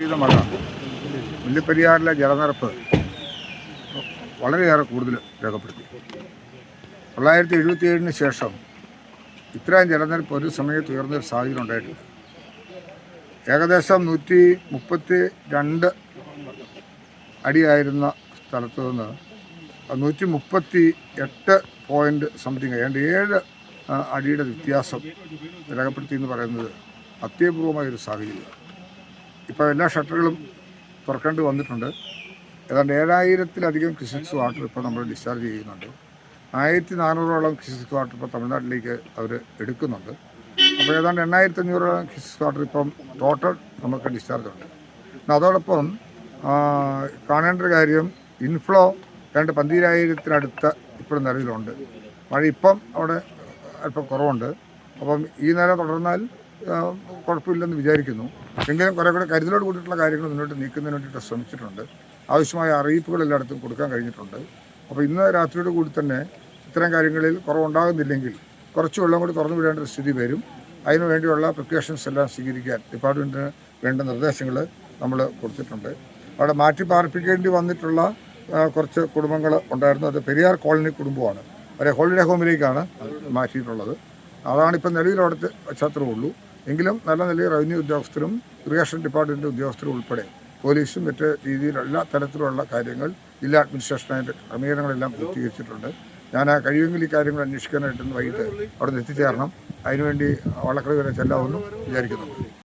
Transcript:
മഴ മുല്ലപ്പെരിയാറിലെ ജലനിരപ്പ് വളരെയേറെ കൂടുതൽ രേഖപ്പെടുത്തി. തൊള്ളായിരത്തി എഴുപത്തി ഏഴിന് ശേഷം ഇത്രയും ജലനിരപ്പ് ഒരു സമയത്ത് ഉയർന്നൊരു സാഹചര്യം ഉണ്ടായിട്ടില്ല. ഏകദേശം നൂറ്റി മുപ്പത്തി രണ്ട് അടിയായിരുന്ന സ്ഥലത്ത് നിന്ന് നൂറ്റി മുപ്പത്തി എട്ട് പോയിന്റ് സംതിങ് ഏതാണ്ട് ഏഴ് അടിയുടെ വ്യത്യാസം രേഖപ്പെടുത്തി എന്ന് പറയുന്നത് അത്യപൂർവമായൊരു സാഹചര്യമാണ്. ഇപ്പോൾ എല്ലാ ഷട്ടറുകളും തുറക്കേണ്ടി വന്നിട്ടുണ്ട്. ഏതാണ്ട് ഏഴായിരത്തിലധികം ക്രിസിക്സ് വാട്ടർ ഇപ്പോൾ നമ്മൾ ഡിസ്ചാർജ് ചെയ്യുന്നുണ്ട്. ആയിരത്തി നാനൂറോളം ക്രിസിക്സ് വാട്ടർ ഇപ്പോൾ തമിഴ്നാട്ടിലേക്ക് അവർ എടുക്കുന്നുണ്ട്. അപ്പോൾ ഏതാണ്ട് എണ്ണായിരത്തി അഞ്ഞൂറോളം ക്രിസിക്സ് വാട്ടർ ഇപ്പം ടോട്ടൽ നമുക്ക് ഡിസ്ചാർജ് ഉണ്ട്. അതോടൊപ്പം കാണേണ്ട ഒരു കാര്യം ഇൻഫ്ലോ രണ്ട് പന്തിരായിരത്തിനടുത്ത് ഇപ്പോഴും നിലവിലുണ്ട്. മഴ ഇപ്പം അവിടെ അല്പം കുറവുണ്ട്. അപ്പം ഈ നില തുടർന്നാൽ കുഴപ്പമില്ലെന്ന് വിചാരിക്കുന്നു. എങ്കിലും കുറേ കൂടെ കരുതലോട് കൂടിയിട്ടുള്ള കാര്യങ്ങൾ മുന്നോട്ട് നീക്കുന്നതിന് വേണ്ടിയിട്ട് ശ്രമിച്ചിട്ടുണ്ട്. ആവശ്യമായ അറിയിപ്പുകൾ എല്ലായിടത്തും കൊടുക്കാൻ കഴിഞ്ഞിട്ടുണ്ട്. അപ്പോൾ ഇന്ന് രാത്രിയോട് കൂടി തന്നെ ഇത്തരം കാര്യങ്ങളിൽ കുറവുണ്ടാകുന്നില്ലെങ്കിൽ കുറച്ച് വെള്ളം കൂടി തുറന്നു വിടേണ്ട ഒരു സ്ഥിതി വരും. അതിനു വേണ്ടിയുള്ള പ്രിക്കോഷൻസ് എല്ലാം സ്വീകരിക്കാൻ ഡിപ്പാർട്ട്മെന്റിന് വേണ്ട നിർദ്ദേശങ്ങൾ നമ്മൾ കൊടുത്തിട്ടുണ്ട്. അവിടെ മാറ്റി പാർപ്പിക്കേണ്ടി വന്നിട്ടുള്ള കുറച്ച് കുടുംബങ്ങൾ ഉണ്ടായിരുന്നു. അത് പെരിയാർ കോളനി കുടുംബമാണ്. അവരെ ഹോളിഡേ ഹോമിലേക്കാണ് മാറ്റിയിട്ടുള്ളത്. അതാണ് ഇപ്പം നിലവിൽ അവിടുത്തെ പശ്ചാത്തലമുള്ളൂ എങ്കിലും നല്ല നിലയിൽ റവന്യൂ ഉദ്യോഗസ്ഥരും ഇറിഗേഷൻ ഡിപ്പാർട്ട്മെന്റ് ഉദ്യോഗസ്ഥരും ഉൾപ്പെടെ പോലീസും മറ്റ് രീതിയിലുള്ള എല്ലാ തരത്തിലുള്ള കാര്യങ്ങൾ ജില്ലാ അഡ്മിനിസ്ട്രേഷനായിട്ട് ക്രമീകരണങ്ങളെല്ലാം പൂർത്തീകരിച്ചിട്ടുണ്ട്. ഞാൻ ആ കഴിയുമെങ്കിൽ ഈ കാര്യങ്ങൾ അന്വേഷിക്കാനായിട്ട് ഇന്ന് വൈകിട്ട് അവിടെ നിന്ന് എത്തിച്ചേരണം. അതിനുവേണ്ടി വളക്കറി വരെ ചെല്ലാമെന്നും വിചാരിക്കുന്നുണ്ട്